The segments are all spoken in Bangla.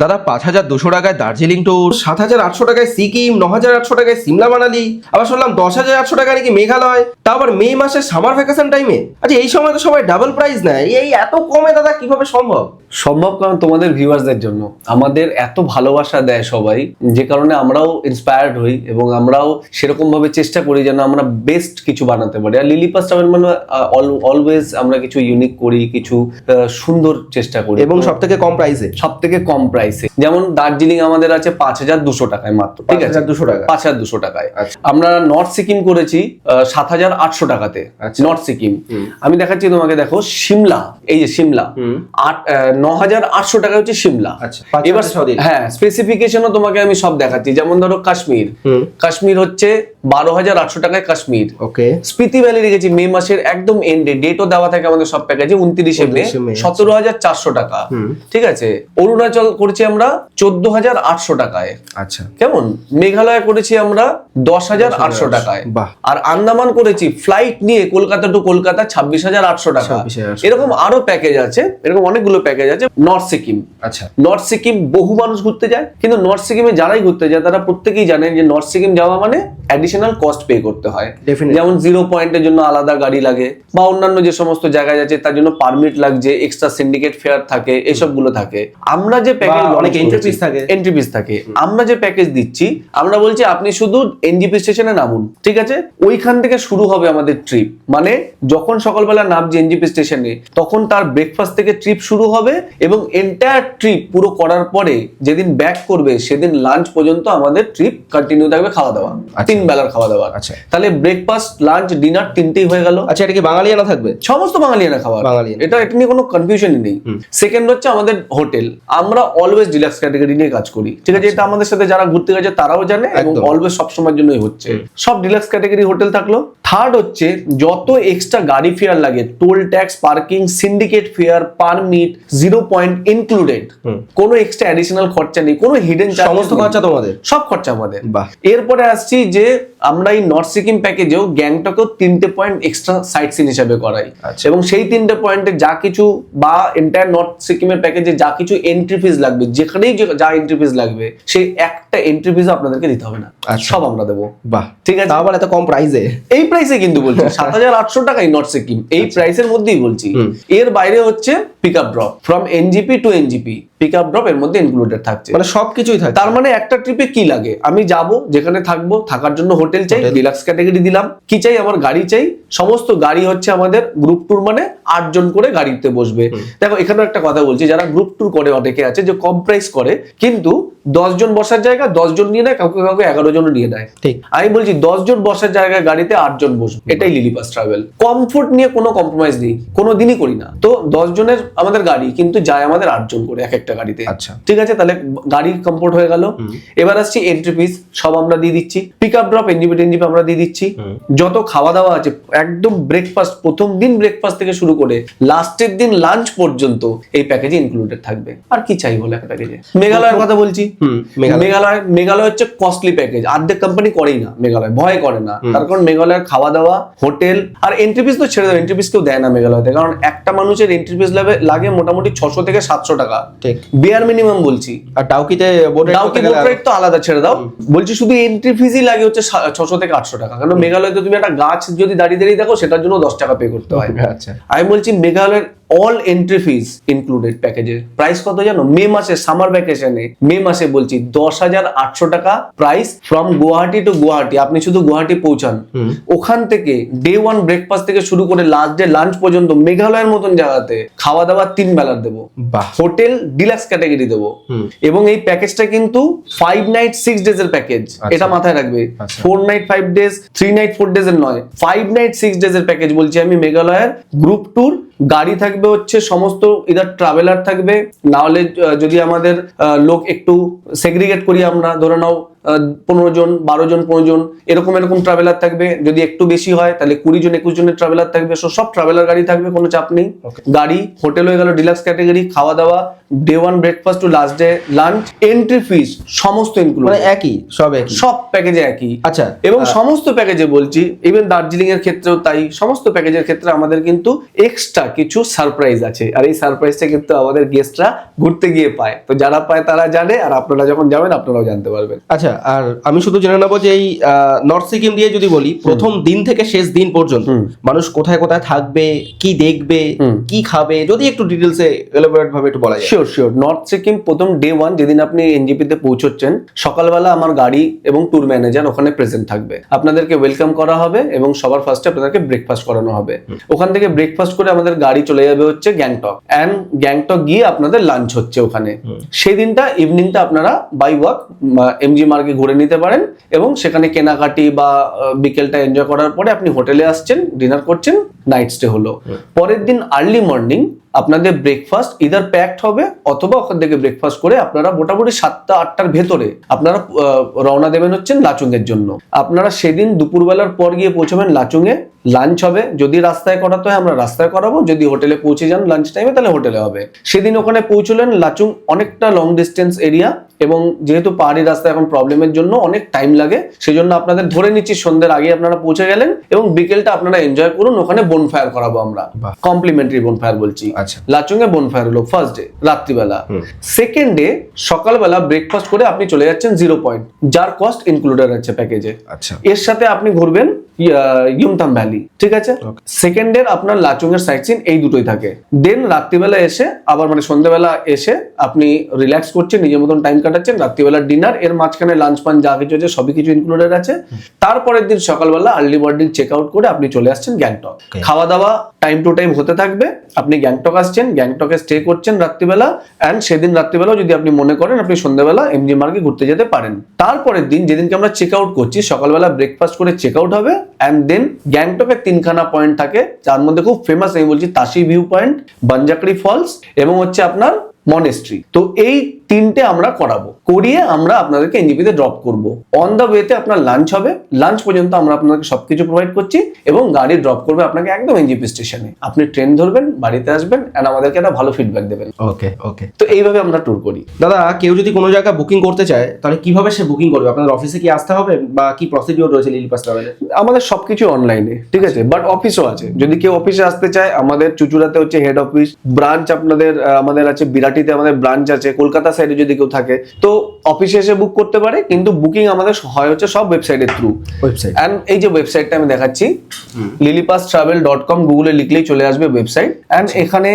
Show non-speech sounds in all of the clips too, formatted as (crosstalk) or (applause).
দাদা পাঁচ হাজার দুশো টাকায় দার্জিলিং ট্যুর সাত হাজার আটশো টাকায় সিকিম ন হাজার আটশো টাকায় সিমলা মানালি, আবার শুনলাম দশ হাজার আটশো টাকা নাকি মেঘালয়। তা আবার মে মাসে সামার ভ্যাকেশন টাইমে আচ্ছা এই সময় তো সবাই ডাবল প্রাইস নেয়। এই এত কমে দাদা, কীভাবে সম্ভব? সম্ভব কারণ তোমাদের ভিউয়ার্সদের জন্য। আমাদের এত ভালোবাসা দেয় সবাই যে কারণে আমরাও ইন্সপায়ার্ড হই এবং আমরাও সেরকম ভাবে চেষ্টা করি যেন আমরা বেস্ট কিছু বানাতে পারি। আর লিলিপাস ট্রাভেল মানে অলওয়েজ আমরা কিছু ইউনিক করি কিছু সুন্দর চেষ্টা করি। এবং সব থেকে কম প্রাইসে সব থেকে কম প্রাইসে যেমন দার্জিলিং আমাদের আছে পাঁচ হাজার দুশো টাকায় মাত্র ঠিক আছে? দুশো টাকা। পাঁচ হাজার দুশো টাকায়। আচ্ছা। আমরা নর্থ সিকিম করেছি সাত হাজার আটশো টাকাতে আচ্ছা। নর্থ সিকিম আমি দেখাচ্ছি তোমাকে দেখো সিমলা এই যে সিমলা। আট ন হাজার আটশো টাকা হচ্ছে সিমলা আচ্ছা, এবার। হ্যাঁ স্পেসিফিকেশনও তোমাকে আমি সব দেখাচ্ছি। যেমন ধরো কাশ্মীর। কাশ্মীর হচ্ছে বারো হাজার আটশো টাকায় কাশ্মীর। ওকে স্পিতি ভ্যালি রেখেছি মে মাসের একদম এন্ডে ডেটও দেওয়া থাকে আমাদের সব প্যাকেজে উনত্রিশে মে সতেরো হাজার চারশো টাকা। ঠিক আছে? অরুণাচল করেছি আমরা চোদ্দ হাজার আটশো টাকায়। আচ্ছা। কেমন? মেঘালয় করেছি আমরা দশ হাজার আটশো টাকায়। আর আন্দামান করেছি ফ্লাইট নিয়ে কলকাতা টু কলকাতা ছাব্বিশ হাজার আটশো টাকা। 26,800 এরকম আরও প্যাকেজ আছে এরকম অনেকগুলো প্যাকেজ আছে নর্থ সিকিম আচ্ছা। নর্থ সিকিম বহু মানুষ ঘুরতে যায় কিন্তু নর্থ সিকিমে যারাই ঘুরতে যায় তারা প্রত্যেকেই জানেন যে নর্থ সিকিম যাওয়া মানে অ্যাডিশনাল কস্ট পে করতে হয়. যেমন জিরো পয়েন্টের জন্য আলাদা গাড়ি লাগে বা অন্যান্য যে সমস্ত জায়গায় যাচ্ছে তার জন্য পারমিট লাগছে এক্সট্রা সিন্ডিকেট ফেয়ার থাকে এসবগুলো থাকে। আমরা যে প্যাকেজ অনেক fees থাকে। এন্ট্রি ফিস থাকে। আমরা যে প্যাকেজ দিচ্ছি আমরা বলছি আপনি শুধু এনজিপি স্টেশনে নামুন ঠিক আছে? ওইখান থেকে শুরু হবে আমাদের ট্রিপ মানে যখন সকালবেলা নামছি এনজিপি স্টেশনে তখন তার ব্রেকফাস্ট থেকে ট্রিপ শুরু হবে এবং এন্টায়ার ট্রিপ পুরো করার পরে যেদিন ব্যাক করবে সেদিন লাঞ্চ পর্যন্ত আমাদের ট্রিপ কন্টিনিউ থাকবে খাওয়া দাওয়া। তিন বেলার খাওয়া দাওয়া আচ্ছা। তাহলে ব্রেকফাস্ট লাঞ্চ ডিনার তিনটেই হয়ে গেল। আচ্ছা এটা কি বাঙালিয়ানা থাকবে? সমস্ত বাঙালিয়ানা খাবার। বাঙালিয়ানা। এটা এটা নিয়ে কোনো কনফিউশনই নেই। সেকেন্ড হচ্ছে আমাদের হোটেল আমরা অলওয়েজ ডিলাক্স ক্যাটাগরি নিয়ে কাজ করি। ঠিক আছে এটা আমাদের সাথে যারা ঘুরতে গেছে তারাও জানে এবং অলওয়েজ সব সময়ের জন্যই হচ্ছে। সব ডিলাক্স ক্যাটাগরি হোটেল থাকল। থার্ড হচ্ছে যত এক্সট্রা গাড়ি ফেয়ার লাগে toll tax parking syndicate fare permit zero point included কোনো এক্সট্রা অ্যাডিশনাল খরচা নেই কোনো হিডেন সমস্ত খরচা তোমাদের? সব খরচা আমাদের। বাহ। এরপরে আসছি যে আমরা এই নর্থ সিকিম প্যাকেজেও গ্যাংটকেও তিনটে পয়েন্ট এক্সট্রা সাইট সিন হিসাবে করাই। আচ্ছা। এবং সেই তিনটে পয়েন্টে যা কিছু বা এন্টায়ার নর্থ সিকিমের প্যাকেজে যা কিছু এন্ট্রি ফিজ লাগবে যেখানেই যে- যা এন্ট্রি ফিজ লাগবে সেই একটা এন্ট্রি ফিজ আপনাদেরকে দিতে হবে না। আচ্ছা। সব আমরা দেবো। বাহ। ঠিক আছে? আবার এত কম প্রাইসে এই প্রাইসে কিন্তু বলছি (laughs) সাত হাজার আটশো টাকাই নর্থ সিকিম এই প্রাইসের মধ্যেই বলছি। এর বাইরে হচ্ছে pick up drop from NJP to NJP pick up drop এর মধ্যে ইনক্লুডেড থাকছে। মানে সবকিছুই থাকে তার মানে একটা ট্রিপে কি লাগে? আমি যাব যেখানে থাকব থাকার জন্য হোটেল চাই। ডিলাক্স ক্যাটাগরি দিলাম। কি চাই? আমার গাড়ি চাই। সমস্ত গাড়ি হচ্ছে আমাদের গ্রুপ ট্যুর মানে আটজন করে গাড়িতে বসবে। দেখো এখানে একটা কথা বলছি যারা গ্রুপ ট্যুর করে অনেকে আছে যে কম প্রাইস করে কিন্তু দশ জন বসার জায়গা দশ জন নিয়ে নেয় কাউকে কাউকে এগারো জন নিয়ে নেয়। ঠিক। আমি বলছি দশ জন বসার জায়গায় গাড়িতে আট জন বসবে এটাই লিলিপাস ট্রাভেল কমফোর্ট নিয়ে কোনো কম্প্রোমাইজ নেই কোনো দিনই করি না। তো দশ জনের আমাদের গাড়ি কিন্তু যায় আমাদের আটজন করে এক একটা গাড়িতে। আচ্ছা। ঠিক আছে তাহলে গাড়ি কমফোর্ট হয়ে গেল। এবার আসছি এন্ট্রি ফিস সব আমরা দিয়ে দিচ্ছি। Pick up drop NJP to NJP আমরা দিয়ে দিচ্ছি। যত খাওয়া দাওয়া আছে একদম ব্রেকফাস্ট প্রথম দিন ব্রেকফাস্ট থেকে শুরু করে লাস্টের দিন লাঞ্চ পর্যন্ত এই প্যাকেজে ইনক্লুডেড থাকবে। আর কি চাই বলে একটা প্যাকেজে মেঘালয়ের কথা বলছি। মেঘালয়। মেঘালয় মেঘালয় হচ্ছে কস্টলি প্যাকেজ অর্ধেক কোম্পানি করেই না মেঘালয়। ভয় করে না। তার কারণ মেঘালয়ের খাওয়া দাওয়া হোটেল আর এন্ট্রি ফিস তো ছেড়ে দেবে। এন্ট্রি ফিস কেউ দেয় না মেঘালয়তে। কারণ একটা মানুষের এন্ট্রি ফিস লাগে মোটামুটি ছশো থেকে সাতশো টাকা। ঠিক। বিয়ার মিনিমাম বলছি। আর ডাউকিতে ডাউকি বোট রাইড তো আলাদা ছেড়ে দাও। বলছি শুধু এন্ট্রি ফিজই লাগে হচ্ছে ছশো থেকে আটশো টাকা। কারণ মেঘালয়তে তুমি একটা গাছ যদি দাঁড়িয়ে দাঁড়িয়ে দেখো সেটার জন্য দশ টাকা পে করতে হয়। আচ্ছা। আমি বলছি মেঘালয়ের অল এন্ট্রি ফিজ ইনক্লুডেড প্যাকেজের প্রাইস কত জানো? মে মাসে সামার ভ্যাকেশনে মে মাসে বলছি দশ হাজার আটশো টাকা price from Guwahati to Guwahati. আপনি শুধু গুয়াহাটি পৌঁছান। ওখান থেকে ডে ওয়ান ব্রেকফাস্ট থেকে শুরু করে লাস্ট ডে লাঞ্চ পর্যন্ত মেঘালয়ের মতন জায়গাতে খাওয়া দাওয়া তিন বেলার দেবো। হোটেল ডিলাক্স ক্যাটাগরি দেবো। এবং এই প্যাকেজটা কিন্তু ফাইভ নাইট সিক্স ডেজ এর প্যাকেজ এটা মাথায় রাখবে। আচ্ছা। Four night five days three night four days এর নয়। ফাইভ নাইট সিক্স ডেজ এর প্যাকেজ বলছি আমি মেঘালয়ের গ্রুপ ট্যুর গাড়ি থাকবে হচ্ছে সমস্ত ইদার ট্রাভেলার থাকবে নাহলে যদি আমাদের লোক একটু সেগ্রিগেট করি আমরা, ধরে নাও পনেরো জন বারো জন পনেরো জন এরকম এরকম ট্রাভেলার থাকবে। যদি একটু বেশি হয় তাহলে কুড়ি জন একুশ জনের ট্রাভেলার থাকবে। সো সব ট্রাভেলার গাড়ি থাকবে কোনো চাপ নেই। গাড়ি হোটেল হয়ে গেল ডিলাক্স ক্যাটাগরি খাওয়া দাওয়া day one breakfast to last day lunch entry fees সমস্ত ইনক্লুড মানে একই সব একই? সব প্যাকেজে একই। আচ্ছা এবং সমস্ত প্যাকেজে বলছি ইভেন দার্জিলিং এর ক্ষেত্রেও তাই সমস্ত প্যাকেজের ক্ষেত্রে আমাদের কিন্তু এক্সট্রা কিছু সারপ্রাইজ আছে। আর এই সারপ্রাইজটা কিন্তু আমাদের গেস্টরা ঘুরতে গিয়ে পায়। তো যারা পায় তারা জানে আর আপনারা যখন যাবেন আপনারাও জানতে পারবেন। আচ্ছা আর আমি শুধু জেনে নেব যে এই নর্থ সিকিম দিয়ে যদি বলি প্রথম দিন থেকে শেষ দিন পর্যন্ত মানুষ কোথায় কোথায় থাকবে কি দেখবে কি খাবে যদি একটু ডিটেলসে এলাবোরেট ভাবে একটু বলা যায়। শিওর শিওর নর্থ সিকিম প্রথম ডে ওয়ান যেদিন আপনি এনজিপিতে পৌঁছচ্ছেন সকালবেলা আমার গাড়ি এবং ট্যুর ম্যানেজার ওখানে প্রেজেন্ট থাকবে। আপনাদেরকে ওয়েলকাম করা হবে এবং সবার ফার্স্টে আপনাদেরকে ব্রেকফাস্ট করানো হবে। ওখান থেকে ব্রেকফাস্ট করে আমাদের গাড়ি চলে যাবে হচ্ছে গ্যাংটক অ্যান্ড গ্যাংটক গিয়ে আপনাদের লাঞ্চ হচ্ছে ওখানে। সেই দিনটা ইভিনিংটা আপনারা বাই ওয়াক এমজি মার্কে ঘুরে নিতে পারেন এবং সেখানে কেনাকাটি বা বিকেলটা এনজয় করার পরে আপনি হোটেলে আসছেন ডিনার করছেন নাইট স্টে হলো। পরের দিন আর্লি মর্নিং আপনাদের ব্রেকফাস্ট ইদার প্যাকড হবে অথবা ওখান থেকে ব্রেকফাস্ট করে আপনারা মোটামুটি সাতটা, আটটার ভেতরে আপনারা রওনা দেবেন হচ্ছেন লাচুং এর জন্য। আপনারা সেদিন দুপুরবেলার পর গিয়ে পৌঁছবেন লাচুং এ লাঞ্চ হবে। যদি রাস্তায় করাতে হয় আমরা রাস্তায় করাবো। যদি হোটেলে পৌঁছে যান লাঞ্চ টাইমে তাহলে হোটেলে হবে। সেদিন ওখানে পৌঁছলেন লাচুং অনেকটা লং ডিস্টেন্স এরিয়া এবং যেহেতু পাহাড়ি রাস্তা এখন প্রবলেমের জন্য অনেক টাইম লাগে, সেজন্য আপনাদের ধরে নিচ্ছি সন্ধ্যের আগে আপনারা পৌঁছে গেলেন এবং বিকেলটা আপনারা এনজয় করুন। ওখানে বনফায়ার করাবো আমরা। কমপ্লিমেন্টারি বনফায়ার বলছি। লাচুং এ বনফায়ার হলো ফার্স্ট ডে রাত্রিবেলা। সেকেন্ড ডে সকালবেলা ব্রেকফাস্ট করে আপনি চলে যাচ্ছেন জিরো পয়েন্ট যার কস্ট ইনক্লুডেড আছে প্যাকেজে আচ্ছা। এর সাথে আপনি ঘুরবেন ইউমথাম ভ্যালি ঠিক আছে? সেকেন্ড এর আপনার লাচুং এর সাইট সিন এই দুটোই থাকে। দেন রাত্রিবেলা এসে আবার মানে সন্ধ্যাবেলা এসে আপনি রিল্যাক্স করছেন নিজের মতন টাইম কাটাচ্ছেন রাত্রিবেলা ডিনার এর মাঝখানে লাঞ্চ পান যা কিছু আছে সবই কিছু ইনক্লুডেড আছে। তারপরের দিন সকালবেলা আর্লি মর্নিং চেক আউট করে আপনি চলে আসছেন গ্যাংটক. খাওয়া দাওয়া টাইম টু টাইম হতে থাকবে। আপনি গ্যাংটক আসছেন, গ্যাংটকে স্টে করছেন রাত্রিবেলা অ্যান্ড সেদিন রাত্রিবেলাও যদি আপনি মনে করেন আপনি সন্ধ্যাবেলা এমজি মার্গে ঘুরতে যেতে পারেন। তারপরের দিন যেদিনকে আমরা চেক আউট করছি, সকালবেলা ব্রেকফাস্ট করে চেক আউট হবে অ্যান্ড দেন গ্যাংটকের তিনখানা পয়েন্ট থাকে। যার মধ্যে খুব ফেমাস আমি বলছি Tashi view point Banjhakri falls এবং হচ্ছে আপনার মনেস্ট্রি তো এই তিনটে আমরা করাবো। করিয়ে আমরা আপনাদেরকে এনজিপিতে ড্রপ করব। অন দ্য ওয়েতে আপনার লাঞ্চ হবে। লাঞ্চ পর্যন্ত আমরা আপনাকে সবকিছু প্রোভাইড করছি এবং গাড়ি ড্রপ করবে আপনাকে একদম এনজিপি স্টেশনে আপনি ট্রেন ধরবেন বাড়িতে আসবেন এন্ড আমাদেরকে একটা ভালো ফিডব্যাক দেবেন। ওকে ওকে তো এইভাবে আমরা ট্যুর করি। দাদা কেউ যদি কোনো জায়গা বুকিং করতে চায় তাহলে কীভাবে সে বুকিং করবে? আপনাদের অফিসে কি আসতে হবে বা কি প্রসিডিওর রয়েছে লিলি পাস ট্রাভেলের আমাদের সবকিছু অনলাইনে ঠিক আছে? বাট অফিসও আছে। যদি কেউ অফিসে আসতে চায় আমাদের চুচুড়াতে হচ্ছে হেড অফিস ব্রাঞ্চ আপনাদের আমাদের আছে বিরাটিতে আমাদের ব্রাঞ্চ আছে কলকাতা সাইডে যদি কেউ থাকে তো অফিসে এসে বুক করতে পারে কিন্তু বুকিং আমাদের হয় হচ্ছে সব ওয়েবসাইটের থ্রু ওয়েবসাইট অ্যান্ড এই যে ওয়েবসাইটটা আমি দেখাচ্ছি লিলিপাস ট্রাভেল ডট কম গুগলে লিখলেই চলে আসবে ওয়েবসাইট অ্যান্ড এখানে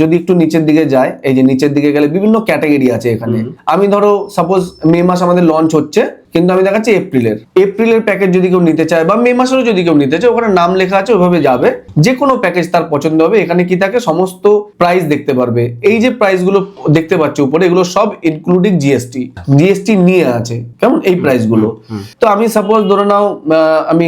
যদি একটু নিচের দিকে যায় এই যে নিচের দিকে গেলে বিভিন্ন ক্যাটাগরি আছে এখানে। আমি ধরো সাপোজ মে মাস আমাদের লঞ্চ হচ্ছে কিন্তু আমি দেখাচ্ছি এপ্রিলের এপ্রিলের প্যাকেজ যদি কেউ নিতে চায় বা মে মাসেরও যদি কেউ নিতে চায় ওখানে নাম লেখা আছে ওইভাবে যাবে। যে কোনো প্যাকেজ তার পছন্দ হবে এখানে কি থাকে সমস্ত প্রাইস দেখতে পারবে। এই যে প্রাইসগুলো দেখতে পাচ্ছ উপরে এগুলো সব ইনক্লুডিং জিএসটি জিএসটি নিয়ে আছে কেমন? এই প্রাইসগুলো। তো আমি সাপোজ ধরে নাও আমি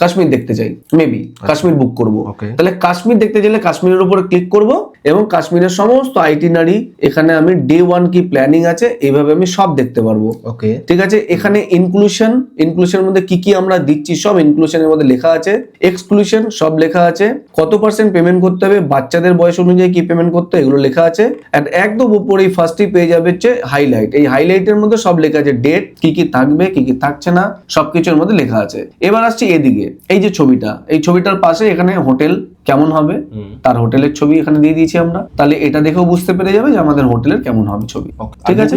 কাশ্মীর দেখতে চাই মেবি কাশ্মীর বুক করব. তাহলে কাশ্মীর দেখতে গেলে কাশ্মীরের উপরে ক্লিক করব এবং কাশ্মীরের সমস্ত আইটিনারি এখানে আমি ডে ওয়ান কি প্ল্যানিং আছে এইভাবে আমি সব দেখতে পারব। ওকে ঠিক আছে? এখানে ইনক্লুশন ইনক্লুশনের মধ্যে কি কি আমরা দিচ্ছি সব ইনক্লুশনের মধ্যে লেখা আছে। এক্সক্লুশন সব লেখা আছে। কত পার্সেন্ট পেমেন্ট করতে হবে বাচ্চাদের বয়স অনুযায়ী কি পেমেন্ট করতে এগুলো লেখা আছে। এন্ড একদম উপরেই ফার্স্টই পেয়ে যাবে হচ্ছে হাইলাইট এই হাইলাইটের মধ্যে সব লেখা আছে ডেট কি কি থাকবে কি কি থাকছে না সবকিছুর মধ্যে লেখা আছে। এবার আসছি এদিকে। এই যে ছবিটা এই ছবিটার পাশে এখানে হোটেল কেমন হবে? তার হোটেলের ছবি এখানে দিয়ে দিয়েছি আমরা। তাহলে এটা দেখেও বুঝতে পেরে যাবে যে আমাদের হোটেলের কেমন হবে ছবি। ঠিক আছে?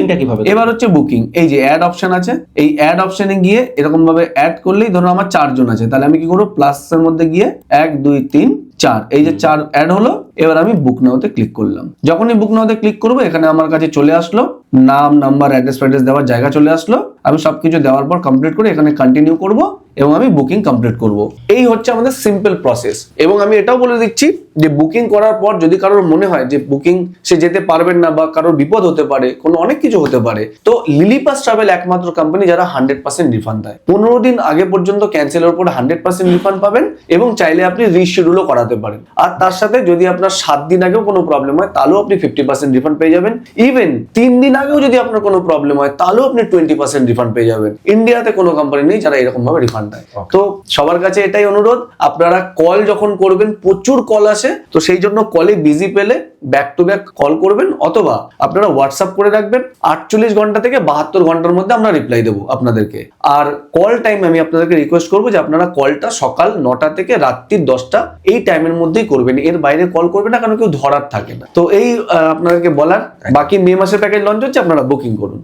এবার হচ্ছে বুকিং এই যে অ্যাড অপশন আছে এই অ্যাড অপশনে গিয়ে এরকম ভাবে অ্যাড করলেই ধরো আমার চারজন আছে তাহলে আমি কি করব? প্লাস এর মধ্যে গিয়ে এক দুই তিন চার। এই যে চার অ্যাড হলো এবার আমি বুক নাওতে ক্লিক করলাম। যখনই বুক নাওতে ক্লিক করব, এখানে আমার কাছে চলে আসলো, নাম নাম্বার অ্যাড্রেস ফ্যাড্রেস দেওয়ার জায়গা চলে আসলো। আমি সবকিছু দেওয়ার পর কমপ্লিট করে এখানে কন্টিনিউ করব এবং আমি বুকিং কমপ্লিট করব। এই হচ্ছে আমাদের সিম্পল প্রসেস এবং আমি এটাও বলে দিচ্ছি যে বুকিং করার পর যদি কারোর মনে হয় যে বুকিং সে যেতে পারবেন না বা কারোর বিপদ হতে পারে, কোনো অনেক কিছু হতে পারে, তো লিলিপাস ট্রাভেল একমাত্র কোম্পানি যারা হান্ড্রেড পার্সেন্ট রিফান্ড দেয়। পনেরো দিন আগে পর্যন্ত ক্যান্সেলের উপর হান্ড্রেড পার্সেন্ট রিফান্ড পাবেন এবং চাইলে আপনি রিশিডিউলও করাতে পারেন। আর তার সাথে যদি আপনার আপনার সাত দিন আগেও কোনো প্রবলেম হয় তাহলেও আপনি ফিফটি পার্সেন্ট রিফান্ড পেয়ে যাবেন। ইভেন তিন দিন আগেও যদি আপনার কোনো প্রবলেম হয় তাহলেও আপনি টোয়েন্টি পার্সেন্ট রিফান্ড পেয়ে যাবেন। ইন্ডিয়াতে কোনো কোম্পানি নেই যারা এরকম ভাবে রিফান্ড দেয় তো সবার কাছে এটাই অনুরোধ আপনারা কল যখন করবেন প্রচুর কল আসে তো সেই জন্য কলে বিজি পেলে ব্যাক টু ব্যাক কল করবেন অথবা আপনারা হোয়াটসঅ্যাপ করে রাখবেন। আটচল্লিশ ঘণ্টা থেকে বাহাত্তর ঘণ্টার মধ্যে আমরা রিপ্লাই দেবো আপনাদেরকে। আর কল টাইম আমি আপনাদেরকে রিকোয়েস্ট করব যে আপনারা কলটা সকাল নটা থেকে রাত্রির দশটা এই টাইমের মধ্যেই করবেন। এর বাইরে কল করবেন না কারণ কেউ ধরার থাকে না। তো এই আপনাদেরকে বলার। বাকি মে মাসের প্যাকেজ লঞ্চ হচ্ছে আপনারা বুকিং করুন।